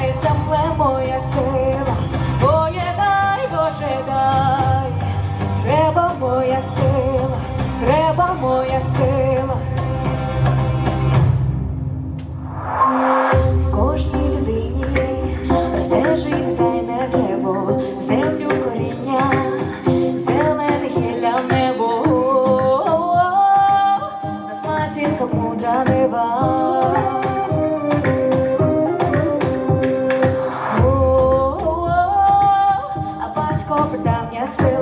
знає саме моя сила. Yes, sir.